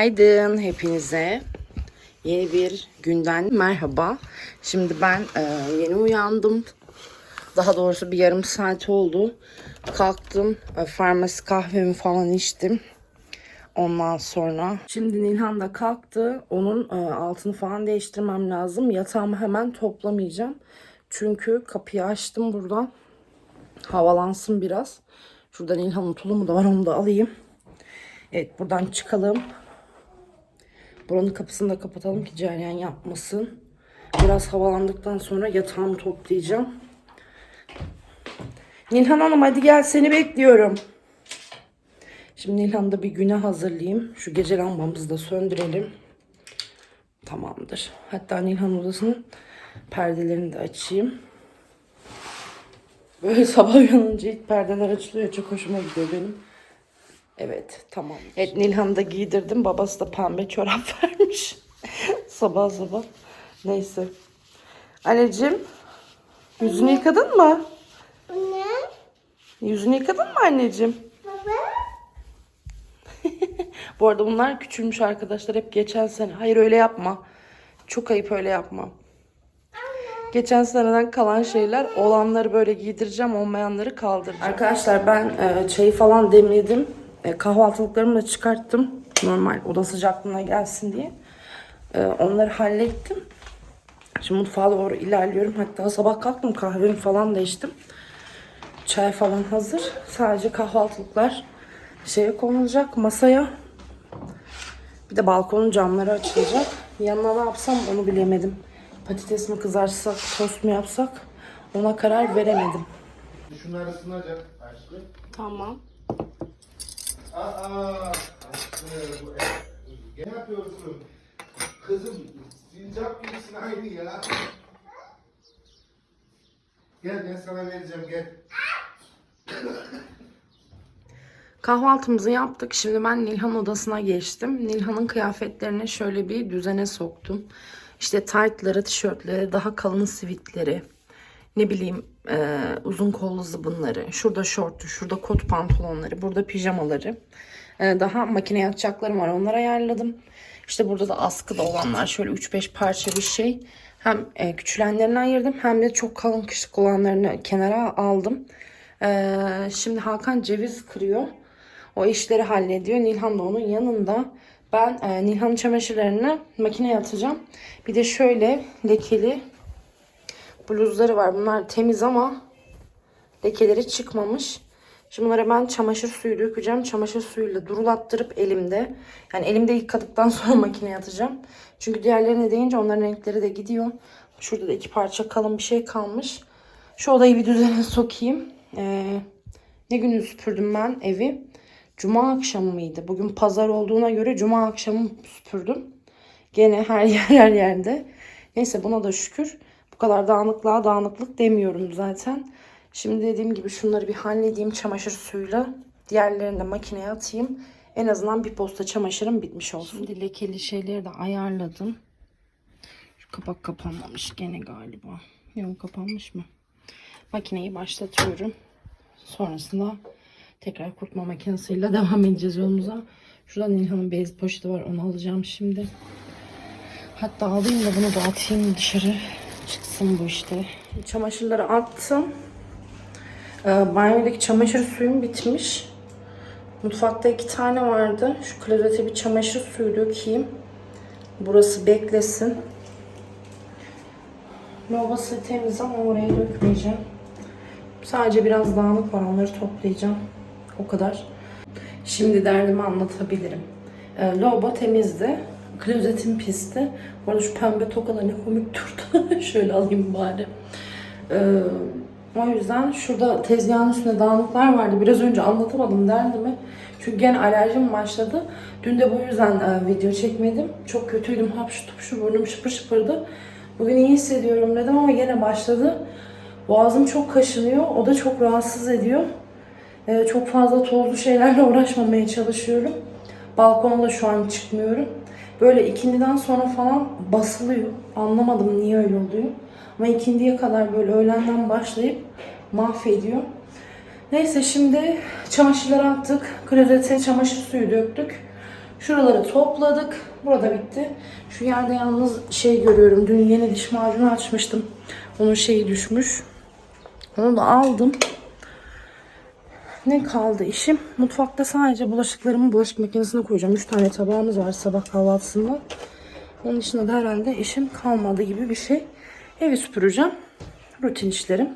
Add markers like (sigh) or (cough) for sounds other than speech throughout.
Günaydın hepinize. Yeni bir günden merhaba. Şimdi ben e, yeni uyandım. Daha doğrusu bir yarım saat oldu. Kalktım, e, farmasi kahvemi falan içtim. Ondan sonra şimdi Nilhan da kalktı. Onun e, altını falan değiştirmem lazım. Yatağımı hemen toplamayacağım. Çünkü kapıyı açtım buradan. Havalansın biraz. Şurada Nilhan'ın tulumu da var onu da alayım. Evet buradan çıkalım. Buranın kapısını da kapatalım ki cereyan yapmasın. Biraz havalandıktan sonra yatağımı toplayacağım. Nilhan Hanım hadi gel seni bekliyorum. Şimdi Nilhan'da bir güne hazırlayayım. Şu gece lambamızı da söndürelim. Tamamdır. Hatta Nilhan odasının perdelerini de açayım. Böyle (laughs) sabah uyanınca ilk perdeler açılıyor. Çok hoşuma gidiyor benim. Evet tamam. Evet Nilhan'ı da giydirdim. Babası da pembe çorap (laughs) vermiş. sabah sabah. Neyse. Anneciğim yüzünü yıkadın mı? Ne? Yüzünü yıkadın mı anneciğim? Baba? (laughs) Bu arada bunlar küçülmüş arkadaşlar. Hep geçen sene. Hayır öyle yapma. Çok ayıp öyle yapma. Geçen seneden kalan şeyler olanları böyle giydireceğim olmayanları kaldıracağım. Arkadaşlar ben e, çayı falan demledim. E, kahvaltılıklarımı da çıkarttım. Normal oda sıcaklığına gelsin diye. E, onları hallettim. Şimdi mutfağa doğru ilerliyorum. Hatta sabah kalktım kahvemi falan da içtim. Çay falan hazır. Sadece kahvaltılıklar şeye konulacak masaya. Bir de balkonun camları açılacak. Yanına ne yapsam onu bilemedim. Patates mi kızartsak, tost mu yapsak ona karar veremedim. Şunlar ısınacak aşkım. Tamam. Aa, aşkım bu e, ne yapıyorsun? Kızım sincap gibisin aynı ya. Gel ben sana vereceğim gel. Kahvaltımızı yaptık. Şimdi ben Nilhan odasına geçtim. Nilhan'ın kıyafetlerini şöyle bir düzene soktum. İşte taytları, tişörtleri, daha kalın sivitleri, ne bileyim e, uzun kollu zıbınları, şurada şortu, şurada kot pantolonları, burada pijamaları. E, daha makineye atacaklarım var onları ayarladım. İşte burada da askıda olanlar şöyle 3-5 parça bir şey. Hem e, küçülenlerini ayırdım hem de çok kalın kışlık olanlarını kenara aldım. E, şimdi Hakan ceviz kırıyor. O işleri hallediyor. Nilhan da onun yanında. Ben e, Nilhan'ın çamaşırlarını makineye atacağım. Bir de şöyle lekeli bluzları var. Bunlar temiz ama lekeleri çıkmamış. Şimdi bunlara ben çamaşır suyu dökeceğim. Çamaşır suyuyla durulattırıp elimde. Yani elimde yıkadıktan (laughs) sonra makineye atacağım. Çünkü diğerlerine deyince onların renkleri de gidiyor. Şurada da iki parça kalın bir şey kalmış. Şu odayı bir düzene sokayım. Ee, ne günü süpürdüm ben evi? Cuma akşamı mıydı? Bugün pazar olduğuna göre cuma akşamı süpürdüm. Gene her (laughs) yer her yerde. Neyse buna da şükür. Kadar dağınıklığa dağınıklık demiyorum zaten. Şimdi dediğim gibi şunları bir halledeyim çamaşır suyuyla. Diğerlerini de makineye atayım. En azından bir posta çamaşırım bitmiş olsun. Şimdi lekeli şeyleri de ayarladım. Şu kapak kapanmamış gene galiba. Yok kapanmış mı? Makineyi başlatıyorum. Sonrasında tekrar kurutma makinesiyle (laughs) devam edeceğiz yolumuza. Şurada Nilhan'ın bez poşeti var. Onu alacağım şimdi. Hatta alayım da bunu da atayım dışarı. Çıksın bu işte. Çamaşırları attım. Ee, banyodaki çamaşır suyum bitmiş. Mutfakta iki tane vardı. Şu klozete bir çamaşır suyu dökeyim. Burası beklesin. Lavabası temiz ama oraya dökmeyeceğim. Sadece biraz dağınık var onları toplayacağım. O kadar. Şimdi derdimi anlatabilirim. E, lavabo temizdi. Klozetim pisti. Bu arada şu pembe tokalar ne komik durdu. (laughs) Şöyle alayım bari. E, o yüzden şurada tezgahın üstünde dağınıklar vardı. Biraz önce anlatamadım derdimi. Çünkü gene alerjim başladı. Dün de bu yüzden e, video çekmedim. Çok kötüydüm. Hapşu tupşu burnum şıpır şıpırdı. Bugün iyi hissediyorum dedim ama gene başladı. Boğazım çok kaşınıyor. O da çok rahatsız ediyor. Ee, çok fazla tozlu şeylerle (laughs) uğraşmamaya çalışıyorum. Balkona da şu an çıkmıyorum. Böyle ikindiden sonra falan basılıyor. Anlamadım niye öyle oluyor. Ama ikindiye kadar böyle öğlenden başlayıp mahvediyor. Neyse şimdi çamaşırları attık. Klozete çamaşır suyu döktük. Şuraları topladık. Burada bitti. Şu yerde yalnız şey görüyorum. Dün yeni diş macunu açmıştım. Onun şeyi düşmüş. Onu da aldım. Ne kaldı işim? Mutfakta sadece bulaşıklarımı bulaşık makinesine koyacağım. 3 tane tabağımız var sabah kahvaltısında. Onun dışında da herhalde işim kalmadı gibi bir şey. Evi süpüreceğim. Rutin işlerim.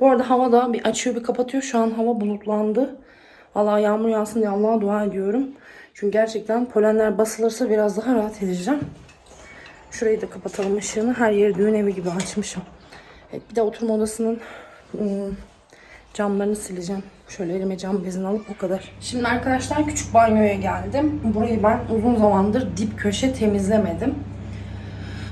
Bu arada hava da bir açıyor bir kapatıyor. Şu an hava bulutlandı. Allah yağmur yağsın diye Allah'a dua ediyorum. Çünkü gerçekten polenler basılırsa biraz daha rahat edeceğim. Şurayı da kapatalım ışığını. Her yeri düğün evi gibi açmışım. Evet, bir de oturma odasının ım, camlarını sileceğim. Şöyle elime cam bezini alıp o kadar. Şimdi arkadaşlar küçük banyoya geldim. Burayı ben uzun zamandır dip köşe temizlemedim.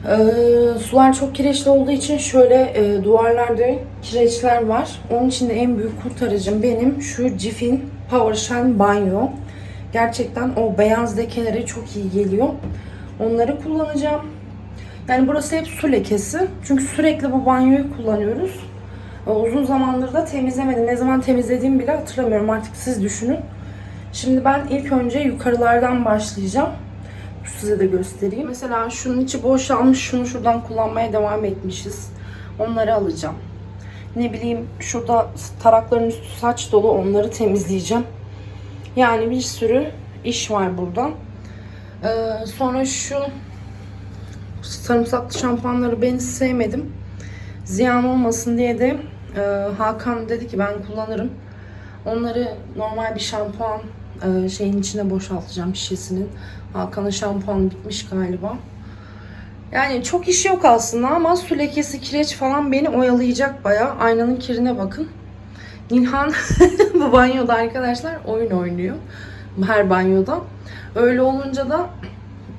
Ee, sular çok kireçli olduğu için şöyle e, duvarlarda kireçler var. Onun için de en büyük kurtarıcım benim şu Cif'in Power Shine Banyo. Gerçekten o beyaz lekeleri çok iyi geliyor. Onları kullanacağım. Yani burası hep su lekesi. Çünkü sürekli bu banyoyu kullanıyoruz. Uzun zamandır da temizlemedim. Ne zaman temizlediğimi bile hatırlamıyorum. Artık siz düşünün. Şimdi ben ilk önce yukarılardan başlayacağım. Size de göstereyim. Mesela şunun içi boşalmış. Şunu şuradan kullanmaya devam etmişiz. Onları alacağım. Ne bileyim şurada tarakların üstü saç dolu. Onları temizleyeceğim. Yani bir sürü iş var burada. Ee, sonra şu sarımsaklı şampuanları ben sevmedim. Ziyan olmasın diye de e, Hakan dedi ki ben kullanırım. Onları normal bir şampuan e, şeyin içine boşaltacağım şişesinin. Hakan'ın şampuanı bitmiş galiba. Yani çok iş yok aslında ama su lekesi, kireç falan beni oyalayacak bayağı. Aynanın kirine bakın. Nilhan (laughs) bu banyoda arkadaşlar oyun oynuyor. Her banyoda. Öyle olunca da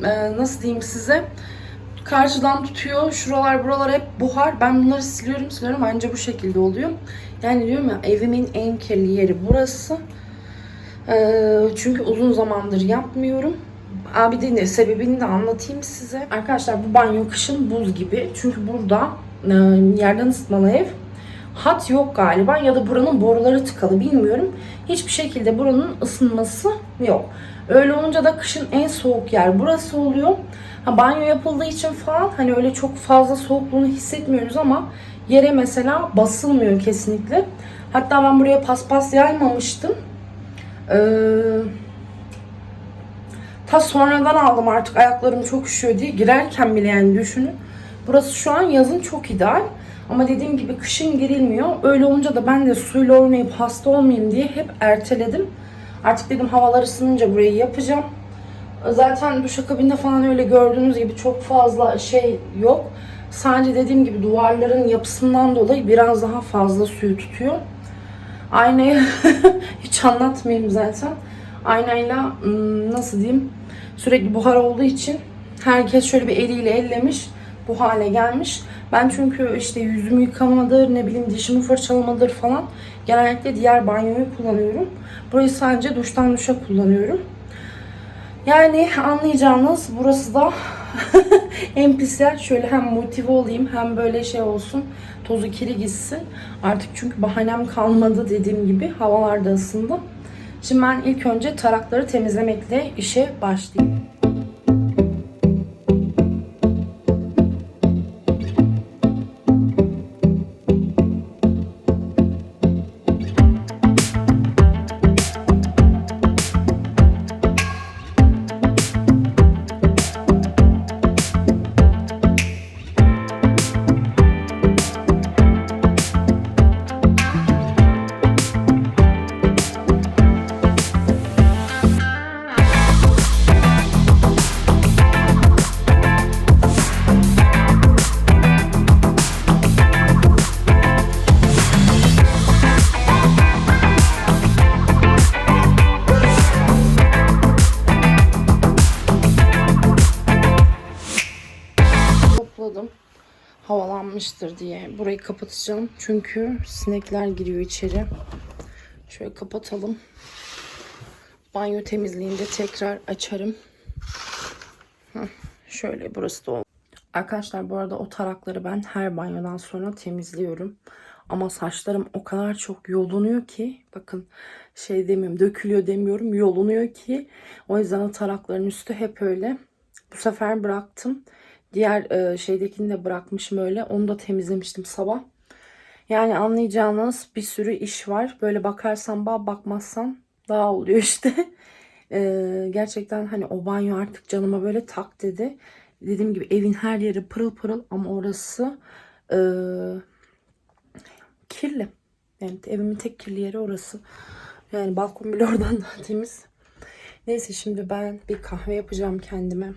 e, nasıl diyeyim size karşıdan tutuyor. Şuralar buralar hep buhar. Ben bunları siliyorum siliyorum. Anca bu şekilde oluyor. Yani diyorum ya evimin en kirli yeri burası. Ee, çünkü uzun zamandır yapmıyorum. Abi de sebebini de anlatayım size. Arkadaşlar bu banyo kışın buz gibi. Çünkü burada e, yerden ısıtmalı ev. Hat yok galiba ya da buranın boruları tıkalı bilmiyorum. Hiçbir şekilde buranın ısınması yok. Öyle olunca da kışın en soğuk yer burası oluyor. Ha, banyo yapıldığı için falan hani öyle çok fazla soğukluğunu hissetmiyoruz ama yere mesela basılmıyor kesinlikle. Hatta ben buraya paspas yaymamıştım. Ee, ta sonradan aldım artık ayaklarım çok üşüyor diye girerken bile yani düşünün. Burası şu an yazın çok ideal. Ama dediğim gibi kışın girilmiyor. Öyle olunca da ben de suyla oynayıp hasta olmayayım diye hep erteledim. Artık dedim havalar ısınınca burayı yapacağım. Zaten duşakabinde falan öyle gördüğünüz gibi çok fazla şey yok. Sadece dediğim gibi duvarların yapısından dolayı biraz daha fazla suyu tutuyor. Aynayı (laughs) hiç anlatmayayım zaten. Aynayla ım, nasıl diyeyim sürekli buhar olduğu için herkes şöyle bir eliyle ellemiş bu hale gelmiş. Ben çünkü işte yüzümü yıkamadır, ne bileyim dişimi fırçalamadır falan. Genellikle diğer banyoyu kullanıyorum. Burayı sadece duştan duşa kullanıyorum. Yani anlayacağınız burası da (laughs) en pis yer. Şöyle hem motive olayım hem böyle şey olsun. Tozu kiri gitsin. Artık çünkü bahanem kalmadı dediğim gibi. Havalar da ısındı. Şimdi ben ilk önce tarakları temizlemekle işe başlayayım. Topladım. Havalanmıştır diye. Burayı kapatacağım. Çünkü sinekler giriyor içeri. Şöyle kapatalım. Banyo temizliğinde tekrar açarım. Şöyle burası da oldu. Arkadaşlar bu arada o tarakları ben her banyodan sonra temizliyorum. Ama saçlarım o kadar çok yolunuyor ki bakın şey demiyorum dökülüyor demiyorum yolunuyor ki o yüzden o tarakların üstü hep öyle. Bu sefer bıraktım. Diğer e, şeydekini de bırakmışım öyle. Onu da temizlemiştim sabah. Yani anlayacağınız bir sürü iş var. Böyle bakarsan bağ bakmazsan daha oluyor işte. Ee, (laughs) gerçekten hani o banyo artık canıma böyle tak dedi. Dediğim gibi evin her yeri pırıl pırıl ama orası e, kirli. Yani evimin tek kirli yeri orası. Yani balkon bile (laughs) oradan daha temiz. Neyse şimdi ben bir kahve yapacağım kendime.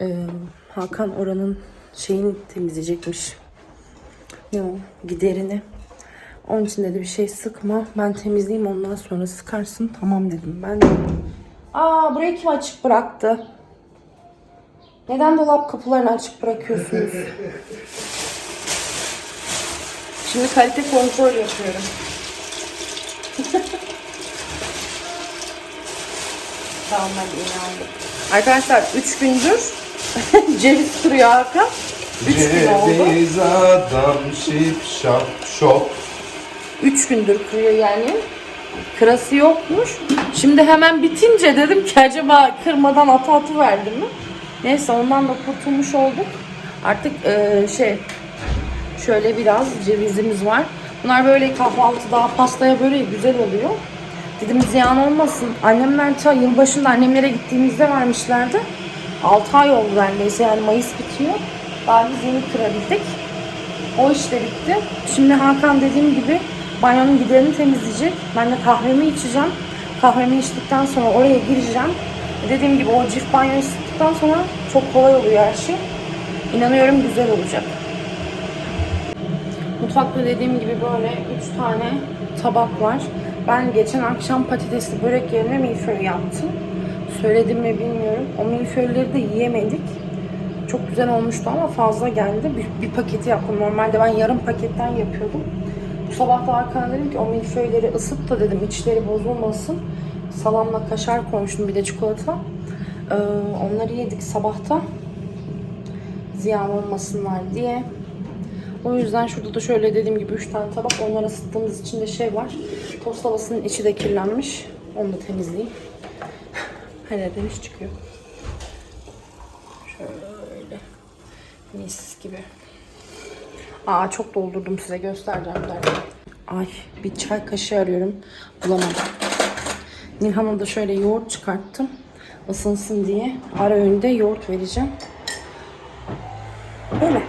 Ee, Hakan oranın şeyini temizleyecekmiş. Ne o? Giderini. Onun için dedi bir şey sıkma. Ben temizleyeyim ondan sonra sıkarsın. Tamam dedim. Ben de. Aa burayı kim açık bıraktı? Neden dolap kapılarını açık bırakıyorsunuz? (laughs) Şimdi kalite kontrol yapıyorum. (laughs) tamam ben yeni aldım. Arkadaşlar 3 gündür (laughs) ceviz kırıyor Hakan. 3 gün oldu. Ceviz adam şip şap şop. 3 gündür kırıyor yani. Kırası yokmuş. Şimdi hemen bitince dedim ki acaba kırmadan atı atı verdi mi? Neyse ondan da kurtulmuş olduk. Artık eee, şey şöyle biraz cevizimiz var. Bunlar böyle kahvaltıda pastaya böyle güzel oluyor. Dedim ziyan olmasın. Annemler ta yılbaşında annemlere gittiğimizde vermişlerdi. 6 ay oldu neredeyse yani Mayıs bitiyor. Daha biz yeni kırabildik. O iş bitti. Şimdi Hakan dediğim gibi banyonun giderini temizleyecek. Ben de kahvemi içeceğim. Kahvemi içtikten sonra oraya gireceğim. Dediğim gibi o cif banyoyu sıktıktan sonra çok kolay oluyor her şey. İnanıyorum güzel olacak. Mutfakta dediğim gibi böyle 3 tane tabak var. Ben geçen akşam patatesli börek yerine milföy yaptım. Söyledim mi bilmiyorum. O milföyleri de yiyemedik. Çok güzel olmuştu ama fazla geldi. Bir, bir paketi yaptım. Normalde ben yarım paketten yapıyordum. Bu sabah da Hakan'a dedim ki o milföyleri ısıt da dedim içleri bozulmasın. Salamla kaşar koymuştum bir de çikolata. Ee, onları yedik sabahta. Ziyan olmasınlar diye. O yüzden şurada da şöyle dediğim gibi 3 tane tabak. Onları ısıttığımız için de şey var. Tost tavasının içi de kirlenmiş. Onu da temizleyeyim. Her yerden iş çıkıyor. Şöyle. Mis gibi. Aa çok doldurdum size göstereceğim derken. Ay bir çay kaşığı arıyorum. Bulamadım. Nilhan'a da şöyle yoğurt çıkarttım. Isınsın diye. Ara öğünde yoğurt vereceğim. Böyle.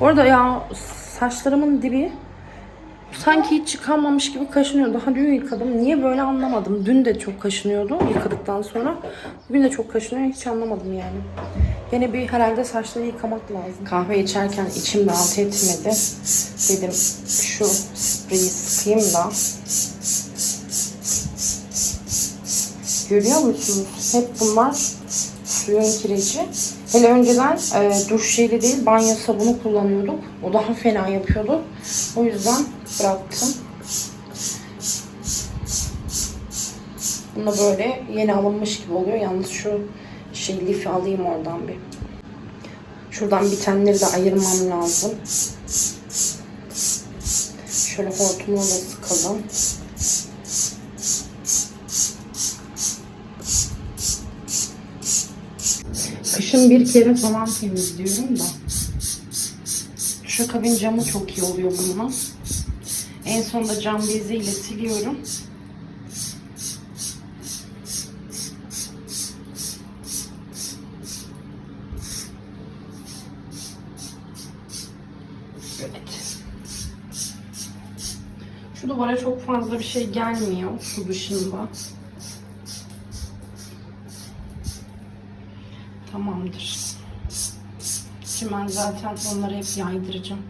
Bu arada ya saçlarımın dibi sanki hiç yıkanmamış gibi kaşınıyor. Daha dün yıkadım. Niye böyle anlamadım. Dün de çok kaşınıyordu yıkadıktan sonra. Bugün de çok kaşınıyor. Hiç anlamadım yani. Yine bir herhalde saçları yıkamak lazım. Kahve içerken içim rahat etmedi. Dedim şu spreyi sıkayım da. Görüyor musunuz? Hep bunlar suyun kireci. Hele önceden e, duş jeli değil banyo sabunu kullanıyorduk. O daha fena yapıyordu. O yüzden bıraktım. Bunda böyle yeni alınmış gibi oluyor. Yalnız şu şey lifi alayım oradan bir. Şuradan bitenleri de ayırmam lazım. Şöyle hortumla da sıkalım. Kışın bir kere falan temizliyorum da. Duşakabin camı çok iyi oluyor bununla. En sonunda cam beziyle siliyorum. Evet. Şu duvara çok fazla bir şey gelmiyor su dışında. Tamamdır. Şimdi ben zaten onları hep yaydıracağım.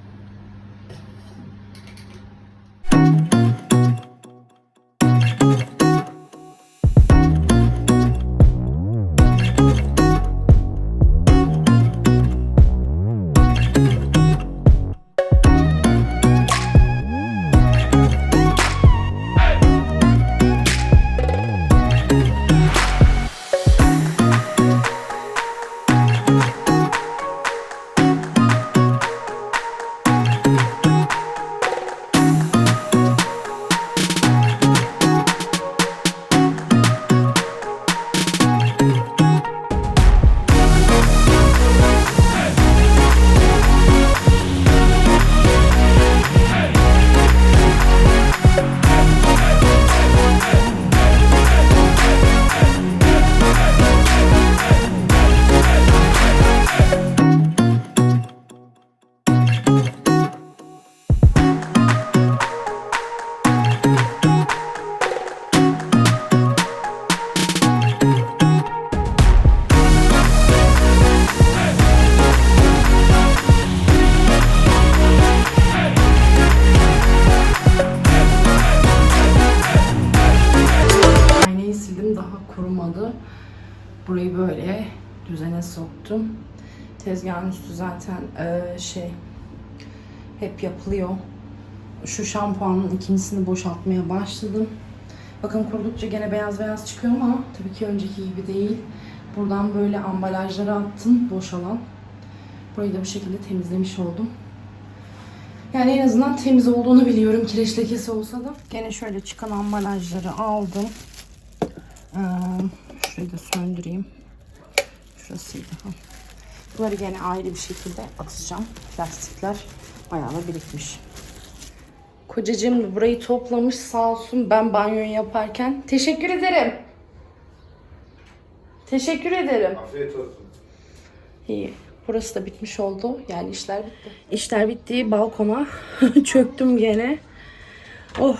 Üstü zaten eee, şey hep yapılıyor. Şu şampuanın ikincisini boşaltmaya başladım. Bakın kurudukça gene beyaz beyaz çıkıyor ama tabii ki önceki gibi değil. Buradan böyle ambalajları attım boşalan. Burayı da bu şekilde temizlemiş oldum. Yani en azından temiz olduğunu biliyorum kireç lekesi olsa da. Gene şöyle çıkan ambalajları aldım. Ee, şurayı da söndüreyim. Şurasıydı. Ha. Bunları gene ayrı bir şekilde atacağım. Plastikler bayağı da birikmiş. Kocacığım da burayı toplamış sağ olsun ben banyoyu yaparken. Teşekkür ederim. Teşekkür ederim. Afiyet olsun. İyi. Burası da bitmiş oldu. Yani işler bitti. İşler bitti. Balkona (laughs) çöktüm gene. Oh.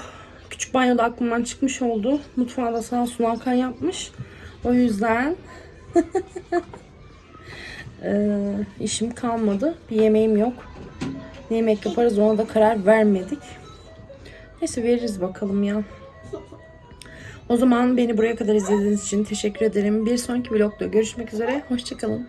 Küçük banyoda aklımdan çıkmış oldu. Mutfağı da sağ olsun Hakan yapmış. O yüzden (laughs) eee, işim kalmadı. Bir yemeğim yok. Ne yemek yaparız ona da karar vermedik. Neyse veririz bakalım ya. O zaman beni buraya kadar izlediğiniz için teşekkür ederim. Bir sonraki vlogda görüşmek üzere. Hoşçakalın.